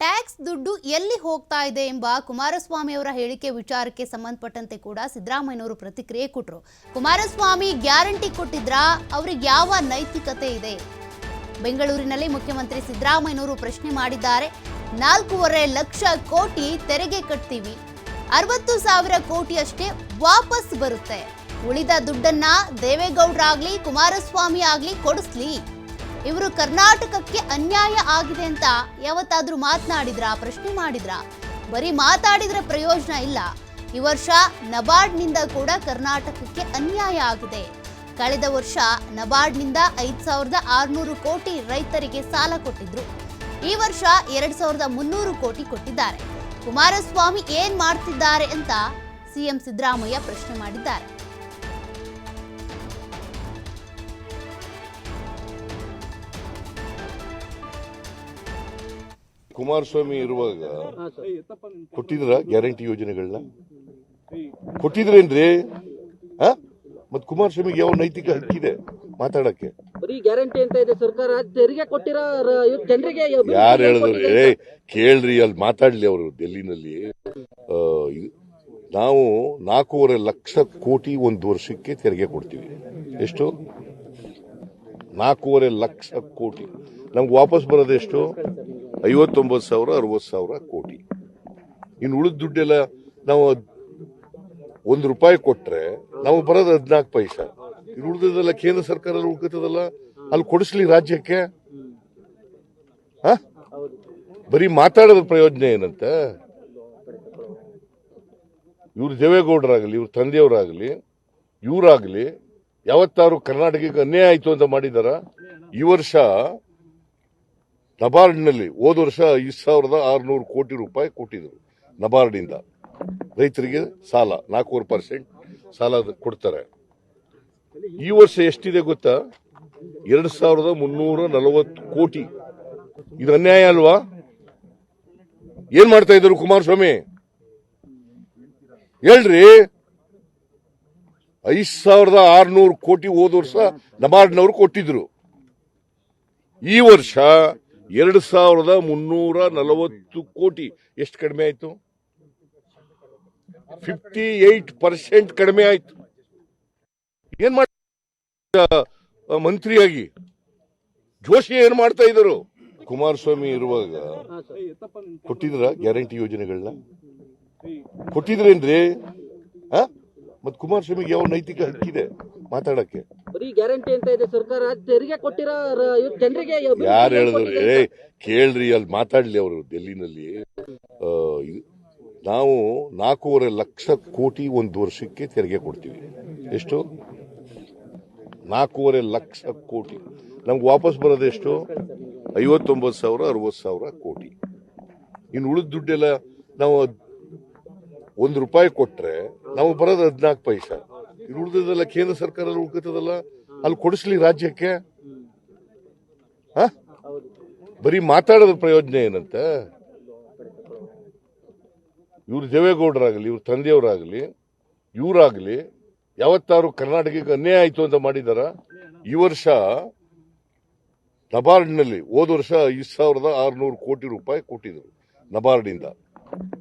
Tax ದುಡ್ಡು ಎಲ್ಲಿ ಹೋಗ್ತಾ ಇದೆ ಎಂಬ ಕುಮಾರಸ್ವಾಮಿ ಅವರ ಹೇಳಿಕೆ ವಿಚಾರಕ್ಕೆ ಸಂಬಂಧಪಟ್ಟಂತೆ ಕೂಡ ಸಿದ್ದರಾಮಯ್ಯನವರು ಪ್ರತಿಕ್ರಿಯೆ ಕೊಟ್ಟರು ಕುಮಾರಸ್ವಾಮಿ ಗ್ಯಾರಂಟಿ ಕೊಟ್ಟಿದ್ರ? ಅವ್ರಿಗೆ ಯಾವ ನೈತಿಕತೆ ಇದೆ? ಬೆಂಗಳೂರಿನಲ್ಲಿ ಮುಖ್ಯಮಂತ್ರಿ ಸಿದ್ದರಾಮಯ್ಯನವರು ಪ್ರಶ್ನೆ ಮಾಡಿದ್ದಾರೆ. ನಾಲ್ಕೂವರೆ ಲಕ್ಷ ಕೋಟಿ ತೆರಿಗೆ ಕಟ್ತೀವಿ. ಅರವತ್ತು ಸಾವಿರ ಕೋಟಿಯಷ್ಟೇ ವಾಪಸ್ ಬರುತ್ತೆ. ಉಳಿದ ದುಡ್ಡನ್ನ ದೇವೇಗೌಡರಾಗ್ಲಿ, ಕುಮಾರಸ್ವಾಮಿ ಆಗ್ಲಿ ಕೊಡಿಸ್ಲಿ. ಇವರು ಕರ್ನಾಟಕಕ್ಕೆ ಅನ್ಯಾಯ ಆಗಿದೆ ಅಂತ ಯಾವತ್ತಾದ್ರೂ ಮಾತನಾಡಿದ್ರಾ, ಪ್ರಶ್ನೆ ಮಾಡಿದ್ರಾ? ಬರೀ ಮಾತಾಡಿದ್ರೆ ಪ್ರಯೋಜನ ಇಲ್ಲ. ಈ ವರ್ಷ ನಬಾರ್ಡ್ನಿಂದ ಕೂಡ ಕರ್ನಾಟಕಕ್ಕೆ ಅನ್ಯಾಯ ಆಗಿದೆ. ಕಳೆದ ವರ್ಷ ನಬಾರ್ಡ್ನಿಂದ ಐದು ಸಾವಿರದ ಆರುನೂರು ಕೋಟಿ ರೈತರಿಗೆ ಸಾಲ ಕೊಟ್ಟಿದ್ರು. ಈ ವರ್ಷ ಎರಡ್ ಸಾವಿರದ ಮುನ್ನೂರು ಕೋಟಿ ಕೊಟ್ಟಿದ್ದಾರೆ. ಕುಮಾರಸ್ವಾಮಿ ಏನ್ ಮಾಡ್ತಿದ್ದಾರೆ ಅಂತ ಸಿಎಂ ಸಿದ್ದರಾಮಯ್ಯ ಪ್ರಶ್ನೆ ಮಾಡಿದ್ದಾರೆ. ಕುಮಾರಸ್ವಾಮಿ ಇರುವಾಗ ಕೊಟ್ಟಿದ್ರ ಗ್ಯಾರಂಟಿ ಯೋಜನೆಗಳನ್ನ? ಕೊಟ್ಟಿದ್ರೇನ್ರಿ? ಮತ್ ಕುಮಾರಸ್ವಾಮಿಗೆ ಯಾವ ನೈತಿಕ ಹಕ್ಕಿದೆ ಮಾತಾಡಕ್ಕೆ? ಬರೀ ಗ್ಯಾರಂಟಿ ಅಂತ ಇದೆ ಸರ್ಕಾರ. ತೆರಿಗೆ ಕೊಟ್ಟಿರೋ ಜನರಿಗೆ ಯಾರು ಹೇಳಿದ್ರು? ಏ ಕೇಳ್ರಿ ಅಲ್ಲಿ ಮಾತಾಡ್ಲಿ ಅವರು ಡೆಲ್ಲಿನಲ್ಲಿ. ನಾವು ನಾಲ್ಕೂವರೆ ಲಕ್ಷ ಕೋಟಿ ಒಂದು ವರ್ಷಕ್ಕೆ ತೆರಿಗೆ ಕೊಡ್ತೀವಿ. ಎಷ್ಟು? ನಾಲ್ಕೂವರೆ ಲಕ್ಷ ಕೋಟಿ. ನಮ್ಗೆ ವಾಪಸ್ ಬರೋದು ಎಷ್ಟು? ಐವತ್ತೊಂಬತ್ತು ಸಾವಿರ, ಅರವತ್ತು ಸಾವಿರ ಕೋಟಿ. ಇನ್ನು ಉಳಿದ ದುಡ್ಡೆಲ್ಲ ನಾವು ಒಂದು ರೂಪಾಯಿ ಕೊಟ್ರೆ ನಾವು ಬರೋದು ಹದಿನಾಲ್ಕು ಪೈಸಾ. ಇನ್ನು ಉಳಿದದಲ್ಲ ಕೇಂದ್ರ ಸರ್ಕಾರ ಉಳ್ಕತ್ತದಲ್ಲ, ಅಲ್ಲಿ ಕೊಡಿಸ್ಲಿ ರಾಜ್ಯಕ್ಕೆ? ಬರೀ ಮಾತಾಡೋದ್ರ ಪ್ರಯೋಜನ ಏನಂತ? ಇವ್ರು ದೇವೇಗೌಡರಾಗಲಿ, ಇವ್ರ ತಂದೆಯವರಾಗಲಿ, ಇವರಾಗಲಿ, ಯಾವತ್ತಾರು ಕರ್ನಾಟಕಕ್ಕೆ ಅನ್ಯಾಯ ಆಯಿತು ಅಂತ ಮಾಡಿದಾರ? ಈ ವರ್ಷ ನಬಾರ್ಡ್ನಲ್ಲಿ ಹೋದ ವರ್ಷ ಐದು ಸಾವಿರದ ಆರುನೂರು ಕೋಟಿ ರೂಪಾಯಿ ಕೊಟ್ಟಿದ್ರು ನಬಾರ್ಡಿಂದ. ರೈತರಿಗೆ ಸಾಲ, ನಾಲ್ಕೂವರೆ ಪರ್ಸೆಂಟ್ ಸಾಲ ಕೊಡ್ತಾರೆ. ಈ ವರ್ಷ ಎಷ್ಟಿದೆ ಗೊತ್ತಾ? ಎರಡು ಸಾವಿರದ ಮುನ್ನೂರ ನಲವತ್ತು ಕೋಟಿ. ಇದು ಅನ್ಯಾಯ ಅಲ್ವಾ? ಏನ್ ಮಾಡ್ತಾ ಇದ್ರು ಕುಮಾರಸ್ವಾಮಿ? ಹೇಳ್ರಿ. ಐದ್ ಸಾವಿರದ ಆರ್ನೂರು ಕೋಟಿ ಹೋದ ವರ್ಷ ನಬಾರ್ಡ್ನವರು ಕೊಟ್ಟಿದ್ರು. ಈ ವರ್ಷ ಎರಡು ಸಾವಿರದ ಮುನ್ನೂರ ನಲವತ್ತು ಕೋಟಿ. ಎಷ್ಟು ಕಡಿಮೆ ಆಯಿತು? ಫಿಫ್ಟಿ ಏಟ್ ಪರ್ಸೆಂಟ್ ಕಡಿಮೆ ಆಯಿತು. ಏನ್ ಮಾಡ ಮಂತ್ರಿಯಾಗಿ ಜೋಶಿ ಏನ್ ಮಾಡ್ತಾ ಇದ್ದರು? ಕುಮಾರಸ್ವಾಮಿ ಇರುವಾಗ. ಕೊಟ್ಟಿದ್ರ ಗ್ಯಾರಂಟಿ ಯೋಜನೆಗಳನ್ನ? ಕೊಟ್ಟಿದ್ರೇನ್ರಿ? ಆ ಮತ್ ಕುಮಾರಸ್ವಾಮಿಗೆ ಯಾವ ನೈತಿಕ ಹಕ್ಕಿದೆ ಮಾತಾಡಕ್ಕೆ? ಬರೀ ಗ್ಯಾರಂಟಿ ಅಂತ ಇದೆ ಸರ್ಕಾರ. ತೆರಿಗೆ ಕೊಟ್ಟಿರೋ ಜನರಿಗೆ ಯಾರು ಹೇಳಿದ್ರು? ಏ ಕೇಳ್ರಿ ಅಲ್ಲಿ ಮಾತಾಡ್ಲಿ ಅವರು ಡೆಲ್ಲಿನಲ್ಲಿ. ನಾವು ನಾಲ್ಕೂವರೆ ಲಕ್ಷ ಕೋಟಿ ಒಂದು ವರ್ಷಕ್ಕೆ ತೆರಿಗೆ ಕೊಡ್ತೀವಿ. ಎಷ್ಟು? ನಾಲ್ಕೂವರೆ ಲಕ್ಷ ಕೋಟಿ. ನಮ್ಗೆ ವಾಪಸ್ ಬರೋದು ಎಷ್ಟು? ಐವತ್ತೊಂಬತ್ತು ಸಾವಿರ ಅರವತ್ತು ಸಾವಿರ ಕೋಟಿ. ಇನ್ನು ಉಳಿದ ದುಡ್ಡೆಲ್ಲ ನಾವು ಒಂದು ರೂಪಾಯಿ ಕೊಟ್ರೆ ನಾವು ಬರೋದು ಹದಿನಾಲ್ಕು ಪೈಸ. ಇನ್ನು ಉಳಿದದಲ್ಲ ಕೇಂದ್ರ ಸರ್ಕಾರ ಉಳ್ಕತ್ತದಲ್ಲ ಅಲ್ಲಿ ಕೊಡಿಸ್ಲಿ ರಾಜ್ಯಕ್ಕೆ? ಬರೀ ಮಾತಾಡೋದ್ರ ಪ್ರಯೋಜನ ಏನಂತ? ಇವ್ರು ದೇವೇಗೌಡರಾಗಲಿ, ಇವ್ರ ತಂದೆಯವರಾಗಲಿ, ಇವರಾಗಲಿ ಯಾವತ್ತಾರು ಕರ್ನಾಟಕಕ್ಕೆ ಅನ್ಯಾಯ ಆಯ್ತು ಅಂತ ಮಾಡಿದಾರ? ಈ ವರ್ಷ ನಬಾರ್ಡ್ನಲ್ಲಿ ಹೋದ ವರ್ಷ ಐದು ಸಾವಿರದ ಆರುನೂರು ಕೋಟಿ ರೂಪಾಯಿ ಕೊಟ್ಟಿದ್ರು ನಬಾರ್ಡಿಂದ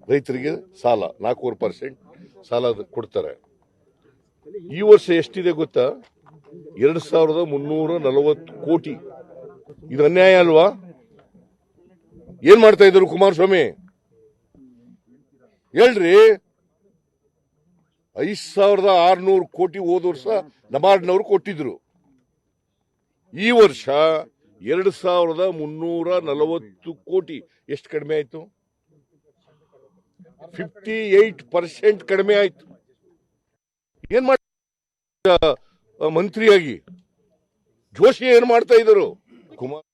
ರೈತರಿಗೆ ಸಾಲ, ನಾಲ್ಕೂವರೆ ಪರ್ಸೆಂಟ್ ಸಾಲ ಕೊಡ್ತಾರೆ. ಈ ವರ್ಷ ಎಷ್ಟಿದೆ ಗೊತ್ತಾ? ಎರಡು ಸಾವಿರದ ಮುನ್ನೂರ ನಲವತ್ತು ಕೋಟಿ. ಇದು ಅನ್ಯಾಯ ಅಲ್ವಾ? ಏನ್ ಮಾಡ್ತಾ ಇದ್ರು ಕುಮಾರಸ್ವಾಮಿ? ಹೇಳ್ರಿ. ಐದ್ ಸಾವಿರದ ಆರ್ನೂರು ಕೋಟಿ ಹೋದ ವರ್ಷ ನಬಾರ್ಡ್ನವರು ಕೊಟ್ಟಿದ್ರು. ಈ ವರ್ಷ ಎರಡು ಸಾವಿರದ ಮುನ್ನೂರ ನಲವತ್ತು ಕೋಟಿ. ಎಷ್ಟು ಕಡಿಮೆ ಆಯ್ತು? ಫಿಫ್ಟಿ ಏಟ್ ಪರ್ಸೆಂಟ್ ಕಡಿಮೆ ಆಯ್ತು. ಏನ್ ಮಾಡ ಮಂತ್ರಿಯಾಗಿ ಜೋಶಿ ಏನ್ ಮಾಡ್ತಾ ಇದ್ರು ಕುಮಾರ್